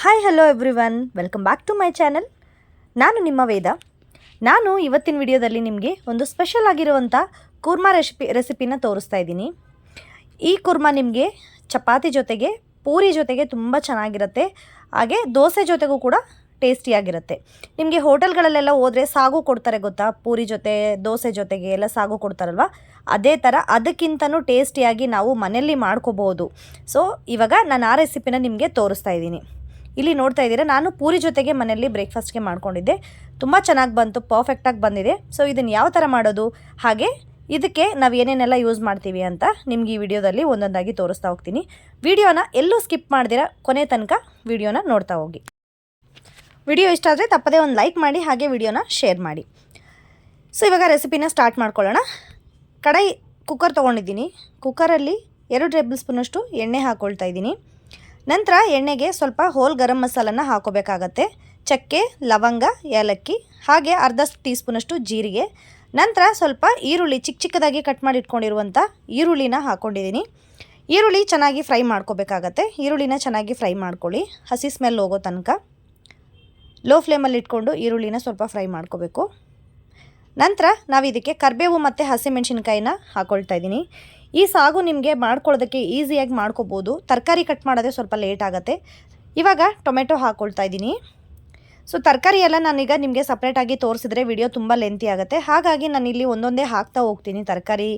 Hi hello everyone welcome back to my channel ನಾನು ನಿಮ್ಮ ವೇದ. ನಾನು ಇವತ್ತಿನ ವಿಡಿಯೋದಲ್ಲಿ ನಿಮಗೆ ಒಂದು ಸ್ಪೆಷಲ್ ಆಗಿರುವಂಥ ಕೂರ್ಮಾ ರೆಸಿಪಿ ರೆಸಿಪಿನ ತೋರಿಸ್ತಾ ಇದ್ದೀನಿ. ಈ ಕೂರ್ಮಾ ನಿಮಗೆ ಚಪಾತಿ ಜೊತೆಗೆ, ಪೂರಿ ಜೊತೆಗೆ ತುಂಬ ಚೆನ್ನಾಗಿರುತ್ತೆ. ಹಾಗೆ ದೋಸೆ ಜೊತೆಗೂ ಕೂಡ ಟೇಸ್ಟಿಯಾಗಿರುತ್ತೆ ನಿಮಗೆ ಹೋಟೆಲ್ಗಳಲ್ಲೆಲ್ಲ ಹೋದರೆ ಸಾಗು ಕೊಡ್ತಾರೆ ಗೊತ್ತಾ? ಪೂರಿ ಜೊತೆ, ದೋಸೆ ಜೊತೆಗೆ ಎಲ್ಲ ಸಾಗು ಕೊಡ್ತಾರಲ್ವ? ಅದೇ ಥರ ಅದಕ್ಕಿಂತನೂ ಟೇಸ್ಟಿಯಾಗಿ ನಾವು ಮನೆಯಲ್ಲಿ ಮಾಡ್ಕೋಬೋದು. ಸೊ ಇವಾಗ ನಾನು ಆ ರೆಸಿಪಿನ ನಿಮಗೆ ತೋರಿಸ್ತಾ ಇದ್ದೀನಿ. ಇಲ್ಲಿ ನೋಡ್ತಾ ಇದ್ದೀರಾ, ನಾನು ಪೂರಿ ಜೊತೆಗೆ ಮನೆಯಲ್ಲಿ ಬ್ರೇಕ್ಫಾಸ್ಟ್ಗೆ ಮಾಡ್ಕೊಂಡಿದ್ದೆ. ತುಂಬ ಚೆನ್ನಾಗಿ ಬಂತು ಪರ್ಫೆಕ್ಟಾಗಿ ಬಂದಿದೆ. ಸೊ ಇದನ್ನು ಯಾವ ಥರ ಮಾಡೋದು? ಹಾಗೆ ಇದಕ್ಕೆ ನಾವು ಏನೇನೆಲ್ಲ ಯೂಸ್ ಮಾಡ್ತೀವಿ ಅಂತ ನಿಮ್ಗೆ ಈ ವಿಡಿಯೋದಲ್ಲಿ ಒಂದೊಂದಾಗಿ ತೋರಿಸ್ತಾ ಹೋಗ್ತೀನಿ. ವಿಡಿಯೋನ ಎಲ್ಲೂ ಸ್ಕಿಪ್ ಮಾಡ್ದಿರ, ಕೊನೆ ತನಕ ವಿಡಿಯೋನ ನೋಡ್ತಾ ಹೋಗಿ. ವಿಡಿಯೋ ಇಷ್ಟ ಆದರೆ ತಪ್ಪದೇ ಒಂದು ಲೈಕ್ ಮಾಡಿ, ಹಾಗೆ ವಿಡಿಯೋನ ಶೇರ್ ಮಾಡಿ. ಸೊ ಇವಾಗ ರೆಸಿಪಿನ ಸ್ಟಾರ್ಟ್ ಮಾಡ್ಕೊಳ್ಳೋಣ. ಕಡಾಯಿ ಕುಕ್ಕರ್ ತೊಗೊಂಡಿದ್ದೀನಿ. ಕುಕ್ಕರಲ್ಲಿ ಎರಡು ಟೇಬಲ್ ಸ್ಪೂನಷ್ಟು ಎಣ್ಣೆ ಹಾಕ್ಕೊಳ್ತಾ ಇದ್ದೀನಿ. ನಂತರ ಎಣ್ಣೆಗೆ ಸ್ವಲ್ಪ ಹೋಲ್ ಗರಂ ಮಸಾಲನ ಹಾಕೋಬೇಕಾಗತ್ತೆ. ಚಕ್ಕೆ, ಲವಂಗ, ಏಲಕ್ಕಿ, ಹಾಗೆ ಅರ್ಧ ಟೀ ಸ್ಪೂನಷ್ಟು ಜೀರಿಗೆ. ನಂತರ ಸ್ವಲ್ಪ ಈರುಳ್ಳಿ ಚಿಕ್ಕ ಚಿಕ್ಕದಾಗಿ ಕಟ್ ಮಾಡಿ ಇಟ್ಕೊಂಡಿರುವಂಥ ಈರುಳ್ಳಿನ ಹಾಕ್ಕೊಂಡಿದ್ದೀನಿ ಈರುಳ್ಳಿ ಚೆನ್ನಾಗಿ ಫ್ರೈ ಮಾಡ್ಕೋಬೇಕಾಗತ್ತೆ. ಈರುಳ್ಳಿನ ಚೆನ್ನಾಗಿ ಫ್ರೈ ಮಾಡ್ಕೊಳ್ಳಿ. ಹಸಿ ಸ್ಮೆಲ್ ಹೋಗೋ ತನಕ. ಲೋ ಫ್ಲೇಮಲ್ಲಿ ಇಟ್ಕೊಂಡು ಈರುಳ್ಳಿನ ಸ್ವಲ್ಪ ಫ್ರೈ ಮಾಡ್ಕೋಬೇಕು. ನಂತರ ನಾವು ಇದಕ್ಕೆ ಕರಿಬೇವು ಮತ್ತು ಹಸಿಮೆಣಸಿನ್ಕಾಯಿನ ಹಾಕ್ಕೊಳ್ತಾ ಇದ್ದೀನಿ. ಈ ಸಾಗು ನಿಮಗೆ ಮಾಡ್ಕೊಳ್ಳೋದಕ್ಕೆ ಈಸಿಯಾಗಿ ಮಾಡ್ಕೋಬೋದು. ತರಕಾರಿ ಕಟ್ ಮಾಡೋದೇ ಸ್ವಲ್ಪ ಲೇಟ್ ಆಗುತ್ತೆ. ಇವಾಗ ಟೊಮೆಟೊ ಹಾಕ್ಕೊಳ್ತಾ ಇದ್ದೀನಿ. ಸೊ ತರಕಾರಿ ಎಲ್ಲ ನಾನೀಗ ನಿಮಗೆ ಸಪ್ರೇಟಾಗಿ ತೋರಿಸಿದ್ರೆ ವಿಡಿಯೋ ತುಂಬ ಲೆಂತಿ ಆಗುತ್ತೆ. ಹಾಗಾಗಿ ನಾನು ಇಲ್ಲಿ ಒಂದೊಂದೇ ಹಾಕ್ತಾ ಹೋಗ್ತೀನಿ. ತರಕಾರಿ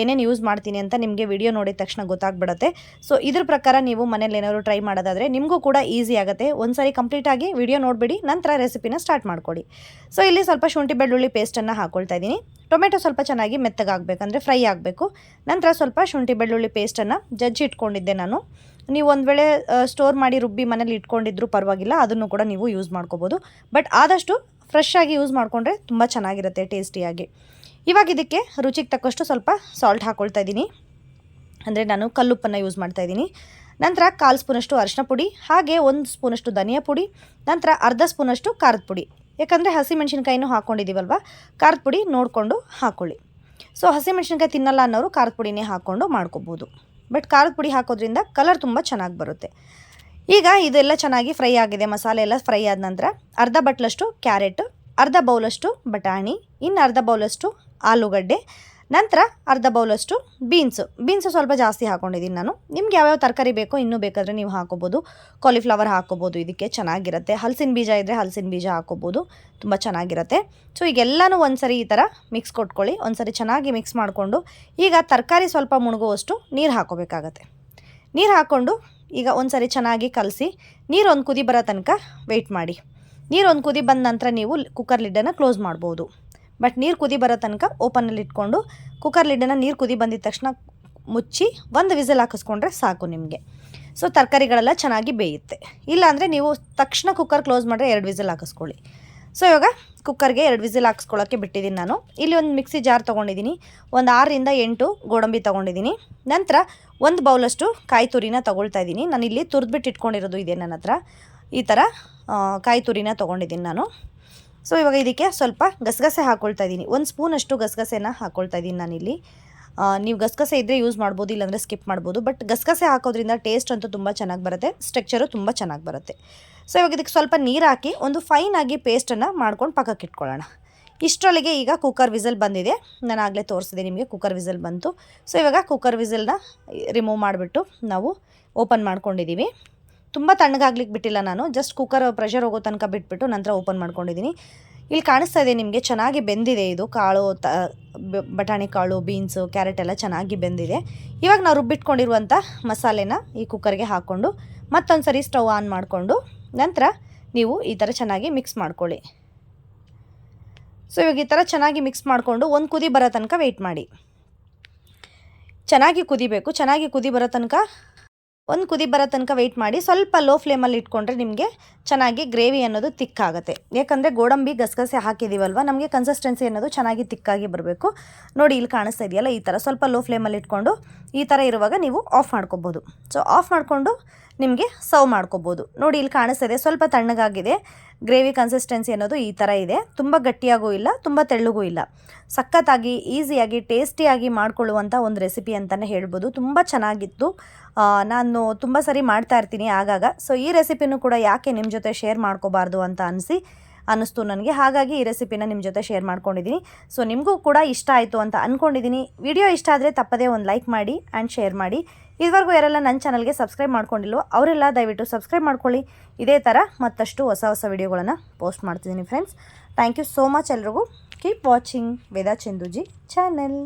ಏನೇನು ಯೂಸ್ ಮಾಡ್ತೀನಿ ಅಂತ ನಿಮಗೆ ವಿಡಿಯೋ ನೋಡಿದ ತಕ್ಷಣ ಗೊತ್ತಾಗ್ಬಿಡುತ್ತೆ. ಸೊ ಇದ್ರ ಪ್ರಕಾರ ನೀವು ಮನೇಲಿ ಏನಾದರೂ ಟ್ರೈ ಮಾಡೋದಾದರೆ ನಿಮಗೂ ಕೂಡ ಈಸಿ ಆಗುತ್ತೆ. ಒಂದ್ಸರಿ ಕಂಪ್ಲೀಟಾಗಿ ವಿಡಿಯೋ ನೋಡಿಬಿಡಿ, ನಂತರ ರೆಸಿಪಿನ ಸ್ಟಾರ್ಟ್ ಮಾಡ್ಕೊಡಿ. ಸೊ ಇಲ್ಲಿ ಸ್ವಲ್ಪ ಶುಂಠಿ ಬೆಳ್ಳುಳ್ಳಿ ಪೇಸ್ಟನ್ನು ಹಾಕ್ಕೊಳ್ತಾ ಇದ್ದೀನಿ. ಟೊಮೆಟೊ ಸ್ವಲ್ಪ ಚೆನ್ನಾಗಿ ಮೆತ್ತಗಾಗಬೇಕಂದ್ರೆ ಫ್ರೈ ಆಗಬೇಕು. ನಂತರ ಸ್ವಲ್ಪ ಶುಂಠಿ ಬೆಳ್ಳುಳ್ಳಿ ಪೇಸ್ಟನ್ನು ಜಜ್ಜಿ ಇಟ್ಕೊಂಡಿದ್ದೆ ನಾನು. ನೀವು ಒಂದು ವೇಳೆ ಸ್ಟೋರ್ ಮಾಡಿ ರುಬ್ಬಿ ಮನೇಲಿ ಇಟ್ಕೊಂಡಿದ್ರು ಪರವಾಗಿಲ್ಲ, ಅದನ್ನು ಕೂಡ ನೀವು ಯೂಸ್ ಮಾಡ್ಕೋಬೋದು. ಬಟ್ ಆದಷ್ಟು ಫ್ರೆಶ್ ಆಗಿ ಯೂಸ್ ಮಾಡಿಕೊಂಡ್ರೆ ತುಂಬ ಚೆನ್ನಾಗಿರುತ್ತೆ ಟೇಸ್ಟಿಯಾಗಿ ಇವಾಗ ಇದಕ್ಕೆ ರುಚಿಗೆ ತಕ್ಕಷ್ಟು ಸ್ವಲ್ಪ ಸಾಲ್ಟ್ ಹಾಕ್ಕೊಳ್ತಾ ಇದ್ದೀನಿ. ಅಂದರೆ ನಾನು ಕಲ್ಲುಪ್ಪನ್ನು ಯೂಸ್ ಮಾಡ್ತಾ ಇದ್ದೀನಿ. ನಂತರ ಕಾಲು ಸ್ಪೂನಷ್ಟು ಅರಿಶಿನ ಪುಡಿ, ಹಾಗೆ ಒಂದು ಸ್ಪೂನಷ್ಟು ಧನಿಯಾ ಪುಡಿ, ನಂತರ ಅರ್ಧ ಸ್ಪೂನಷ್ಟು ಖಾರದ ಪುಡಿ. ಯಾಕಂದರೆ ಹಸಿಮೆಣ್ಸಿನ್ಕಾಯಿನೂ ಹಾಕ್ಕೊಂಡಿದ್ದೀವಲ್ವ ಖಾರದ ಪುಡಿ ನೋಡಿಕೊಂಡು ಹಾಕ್ಕೊಳ್ಳಿ ಸೊ ಹಸಿಮೆಣ್ಸಿನ್ಕಾಯಿ ತಿನ್ನಲ್ಲ ಅನ್ನೋರು ಖಾರದ ಪುಡಿನೇ ಹಾಕ್ಕೊಂಡು ಮಾಡ್ಕೋಬೋದು. ಬಟ್ ಖಾರದ ಪುಡಿ ಹಾಕೋದ್ರಿಂದ ಕಲರ್ ತುಂಬ ಚೆನ್ನಾಗಿ ಬರುತ್ತೆ. ಈಗ ಇದೆಲ್ಲ ಚೆನ್ನಾಗಿ ಫ್ರೈ ಆಗಿದೆ, ಮಸಾಲೆ ಎಲ್ಲ ಫ್ರೈ ಆದ ನಂತರ ಅರ್ಧ ಬಟ್ಲಷ್ಟು ಕ್ಯಾರೆಟ್ ಅರ್ಧ ಬೌಲಷ್ಟು ಬಟಾಣಿ, ಇನ್ನು ಅರ್ಧ ಬೌಲಷ್ಟು ಆಲೂಗಡ್ಡೆ ನಂತರ ಅರ್ಧ ಬೌಲಷ್ಟು ಬೀನ್ಸು. ಬೀನ್ಸು ಸ್ವಲ್ಪ ಜಾಸ್ತಿ ಹಾಕೊಂಡಿದ್ದೀನಿ ನಾನು. ನಿಮ್ಗೆ ಯಾವ್ಯಾವ ತರಕಾರಿ ಬೇಕೋ ಇನ್ನೂ ಬೇಕಾದರೆ ನೀವು ಹಾಕೋಬೋದು. ಕಾಲಿಫ್ಲವರ್ ಹಾಕೋಬೋದು, ಇದಕ್ಕೆ ಚೆನ್ನಾಗಿರುತ್ತೆ. ಹಲಸಿನ ಬೀಜ ಇದ್ದರೆ ಹಲಸಿನ ಬೀಜ ಹಾಕೋಬೋದು, ತುಂಬ ಚೆನ್ನಾಗಿರುತ್ತೆ. ಸೊ ಈಗೆಲ್ಲನೂ ಒಂದು ಸರಿ ಈ ಥರ ಮಿಕ್ಸ್ ಕೊಟ್ಕೊಳ್ಳಿ. ಒಂದು ಸರಿ ಚೆನ್ನಾಗಿ ಮಿಕ್ಸ್ ಮಾಡಿಕೊಂಡು, ಈಗ ತರಕಾರಿ ಸ್ವಲ್ಪ ಮುಣಗುವಷ್ಟು ನೀರು ಹಾಕೋಬೇಕಾಗತ್ತೆ. ನೀರು ಹಾಕ್ಕೊಂಡು ಈಗ ಒಂದು ಸರಿ ಚೆನ್ನಾಗಿ ಕಲಸಿ, ನೀರು ಒಂದು ಕುದಿ ಬರೋ ತನಕ ವೆಯ್ಟ್ ಮಾಡಿ. ನೀರು ಒಂದು ಕುದಿ ಬಂದ ನಂತರ ನೀವು ಕುಕ್ಕರ್ ಲಿಡ್ಡನ್ನು ಕ್ಲೋಸ್ ಮಾಡ್ಬೋದು. ಬಟ್ ನೀರು ಕುದಿ ಬರೋ ತನಕ ಓಪನಲ್ಲಿ ಇಟ್ಕೊಂಡು ಕುಕ್ಕರ್ ಲಿಡ್ಡನ್ನು ನೀರು ಕುದಿ ಬಂದಿದ ತಕ್ಷಣ ಮುಚ್ಚಿ ಒಂದು ವಿಸಲ್ ಹಾಕಿಸ್ಕೊಂಡ್ರೆ ಸಾಕು ನಿಮಗೆ. ಸೊ ತರಕಾರಿಗಳೆಲ್ಲ ಚೆನ್ನಾಗಿ ಬೇಯುತ್ತೆ. ಇಲ್ಲಾಂದರೆ ನೀವು ತಕ್ಷಣ ಕುಕ್ಕರ್ ಕ್ಲೋಸ್ ಮಾಡಿದ್ರೆ ಎರಡು ವಿಸಲ್ ಹಾಕಿಸ್ಕೊಳ್ಳಿ. ಸೊ ಇವಾಗ ಕುಕ್ಕರ್ಗೆ ಎರಡು ವಿಸಿಲ್ ಹಾಕ್ಸ್ಕೊಳ್ಳೋಕ್ಕೆ ಬಿಟ್ಟಿದ್ದೀನಿ ನಾನು. ಇಲ್ಲಿ ಒಂದು ಮಿಕ್ಸಿ ಜಾರ್ ತೊಗೊಂಡಿದ್ದೀನಿ ಒಂದು ಆರರಿಂದ ಎಂಟು ಗೋಡಂಬಿ ತೊಗೊಂಡಿದ್ದೀನಿ ನಂತರ ಒಂದು ಬೌಲಷ್ಟು ಕಾಯಿ ತುರಿನ ತೊಗೊಳ್ತಾ ಇದ್ದೀನಿ ನಾನು ಇಲ್ಲಿ ತುರಿದ್ಬಿಟ್ಟು ಇಟ್ಕೊಂಡಿರೋದು ಇದೆ ನನ್ನ ಹತ್ರ. ಈ ಥರ ಕಾಯಿ ತುರಿನ ತೊಗೊಂಡಿದ್ದೀನಿ ನಾನು. ಸೊ ಇವಾಗ ಇದಕ್ಕೆ ಸ್ವಲ್ಪ ಗಸಗಸೆ ಹಾಕ್ಕೊಳ್ತಾ ಇದ್ದೀನಿ. ಒಂದು ಸ್ಪೂನಷ್ಟು ಗಸಗಸೆನ ಹಾಕ್ಕೊಳ್ತಾ ಇದ್ದೀನಿ ನಾನಿಲ್ಲಿ. ನೀವು ಗಸಗಸೆ ಇದ್ದರೆ ಯೂಸ್ ಮಾಡ್ಬೋದು, ಇಲ್ಲಾಂದರೆ ಸ್ಕಿಪ್ ಮಾಡ್ಬೋದು. ಬಟ್ ಗಸಗಸೆ ಹಾಕೋದ್ರಿಂದ ಟೇಸ್ಟ್ ಅಂತೂ ತುಂಬ ಚೆನ್ನಾಗಿ ಬರುತ್ತೆ ಸ್ಟ್ರಕ್ಚರು ತುಂಬ ಚೆನ್ನಾಗಿ ಬರುತ್ತೆ. ಸೊ ಇವಾಗ ಇದಕ್ಕೆ ಸ್ವಲ್ಪ ನೀರು ಹಾಕಿ ಒಂದು ಫೈನಾಗಿ ಪೇಸ್ಟನ್ನು ಮಾಡ್ಕೊಂಡು ಪಕ್ಕಕ್ಕೆ ಇಟ್ಕೊಳ್ಳೋಣ. ಇಷ್ಟರೊಳಗೆ ಈಗ ಕುಕ್ಕರ್ ವಿಸಲ್ ಬಂದಿದೆ. ನಾನು ಆಗಲೇ ತೋರಿಸಿದೆ ನಿಮಗೆ ಕುಕ್ಕರ್ ವಿಸಲ್ ಬಂತು. ಸೊ ಇವಾಗ ಕುಕ್ಕರ್ ವಿಸಲ್ನ ರಿಮೂವ್ ಮಾಡಿಬಿಟ್ಟು ನಾವು ಓಪನ್ ಮಾಡ್ಕೊಂಡಿದ್ದೀವಿ ತುಂಬ ತಣ್ಣಗಾಗ್ಲಿಕ್ಕೆ ಬಿಟ್ಟಿಲ್ಲ ನಾನು. ಜಸ್ಟ್ ಕುಕ್ಕರ್ ಪ್ರೆಷರ್ ಹೋಗೋ ತನಕ ಬಿಟ್ಬಿಟ್ಟು ನಂತರ ಓಪನ್ ಮಾಡ್ಕೊಂಡಿದ್ದೀನಿ ಇಲ್ಲಿ ಕಾಣಿಸ್ತಾ ಇದೆ ನಿಮಗೆ, ಚೆನ್ನಾಗಿ ಬೆಂದಿದೆ ಇದು. ಕಾಳು, ತ ಬಟಾಣಿ ಕಾಳು ಬೀನ್ಸು ಕ್ಯಾರೆಟ್ ಎಲ್ಲ ಚೆನ್ನಾಗಿ ಬೆಂದಿದೆ. ಇವಾಗ ನಾವು ರುಬ್ಬಿಟ್ಕೊಂಡಿರುವಂಥ ಮಸಾಲೆನ ಈ ಕುಕ್ಕರ್ಗೆ ಹಾಕ್ಕೊಂಡು ಮತ್ತೊಂದು ಸರಿ ಸ್ಟವ್ ಆನ್ ಮಾಡಿಕೊಂಡು ನಂತರ ನೀವು ಈ ಥರ ಚೆನ್ನಾಗಿ ಮಿಕ್ಸ್ ಮಾಡ್ಕೊಳ್ಳಿ. ಸೊ ಇವಾಗ ಈ ಥರ ಚೆನ್ನಾಗಿ ಮಿಕ್ಸ್ ಮಾಡಿಕೊಂಡು ಒಂದು ಕುದಿ ಬರೋ ತನಕ ವೆಯ್ಟ್ ಮಾಡಿ. ಚೆನ್ನಾಗಿ ಕುದಿಬೇಕು. ಚೆನ್ನಾಗಿ ಕುದಿ ಬರೋ ತನಕ ಒಂದು ಕುದಿ ಬರೋ ತನಕ ವೆಯ್ಟ್ ಮಾಡಿ ಸ್ವಲ್ಪ ಲೋ ಫ್ಲೇಮಲ್ಲಿ ಇಟ್ಕೊಂಡ್ರೆ ನಿಮಗೆ ಚೆನ್ನಾಗಿ ಗ್ರೇವಿ ಅನ್ನೋದು ತಿಕ್ಕಾಗುತ್ತೆ ಯಾಕಂದರೆ ಗೋಡಂಬಿ ಗಸಗಸೆ ಹಾಕಿದ್ದೀವಲ್ವ ನಮಗೆ ಕನ್ಸಿಸ್ಟೆನ್ಸಿ ಅನ್ನೋದು ಚೆನ್ನಾಗಿ ತಿಕ್ಕಾಗಿ ಬರಬೇಕು. ನೋಡಿ ಇಲ್ಲಿ ಕಾಣಿಸ್ತಾ ಇದೆಯಲ್ಲ ಈ ಥರ ಸ್ವಲ್ಪ ಲೋ ಫ್ಲೇಮಲ್ಲಿ ಇಟ್ಕೊಂಡು ಈ ಥರ ಇರುವಾಗ ನೀವು ಆಫ್ ಮಾಡ್ಕೊಬೋದು. ಸೊ ಆಫ್ ಮಾಡಿಕೊಂಡು ನಿಮಗೆ ಸರ್ವ್ ಮಾಡ್ಕೋಬೋದು. ನೋಡಿ, ಇಲ್ಲಿ ಕಾಣಿಸ್ತಿದೆ. ಸ್ವಲ್ಪ ತಣ್ಣಗಾಗಿದೆ. ಗ್ರೇವಿ ಕನ್ಸಿಸ್ಟೆನ್ಸಿ ಅನ್ನೋದು ಈ ಥರ ಇದೆ. ತುಂಬ ಗಟ್ಟಿಯಾಗೂ ಇಲ್ಲ, ತುಂಬ ತೆಳ್ಳಗೂ ಇಲ್ಲ. ಸಖತ್ತಾಗಿ ಈಸಿಯಾಗಿ ಟೇಸ್ಟಿಯಾಗಿ ಮಾಡಿಕೊಳ್ಳುವಂಥ ಒಂದು ರೆಸಿಪಿ ಅಂತಲೇ ಹೇಳ್ಬೋದು. ತುಂಬ ಚೆನ್ನಾಗಿತ್ತು. ನಾನು ತುಂಬ ಸರಿ ಮಾಡ್ತಾ ಇರ್ತೀನಿ ಆಗಾಗ. ಸೊ ಈ ರೆಸಿಪಿನೂ ಕೂಡ ಯಾಕೆ ನಿಮ್ಮ ಜೊತೆ ಶೇರ್ ಮಾಡ್ಕೋಬಾರ್ದು ಅಂತ ಅನಿಸಿ ಅನ್ನಿಸ್ತು ನನಗೆ. ಹಾಗಾಗಿ ಈ ರೆಸಿಪಿನ ನಿಮ್ಮ ಜೊತೆ ಶೇರ್ ಮಾಡ್ಕೊಂಡಿದ್ದೀನಿ ಸೊ ನಿಮಗೂ ಕೂಡ ಇಷ್ಟ ಆಯಿತು ಅಂತ ಅಂದ್ಕೊಂಡಿದ್ದೀನಿ ವಿಡಿಯೋ ಇಷ್ಟ ಆದರೆ ತಪ್ಪದೇ ಒಂದು ಲೈಕ್ ಮಾಡಿ ಆ್ಯಂಡ್ ಶೇರ್ ಮಾಡಿ. ಇದುವರೆಗೂ ಯಾರೆಲ್ಲ ನನ್ನ ಚಾನಲ್ಗೆ ಸಬ್ಸ್ಕ್ರೈಬ್ ಮಾಡ್ಕೊಂಡಿಲ್ವೋ, ಅವರೆಲ್ಲ ದಯವಿಟ್ಟು ಸಬ್ಸ್ಕ್ರೈಬ್ ಮಾಡ್ಕೊಳ್ಳಿ. ಇದೇ ಥರ ಮತ್ತಷ್ಟು ಹೊಸ ಹೊಸ ವಿಡಿಯೋಗಳನ್ನು ಪೋಸ್ಟ್ ಮಾಡ್ತಿದ್ದೀನಿ friends thank you so much ಎಲ್ರಿಗೂ. Keep watching Veda Chanduji channel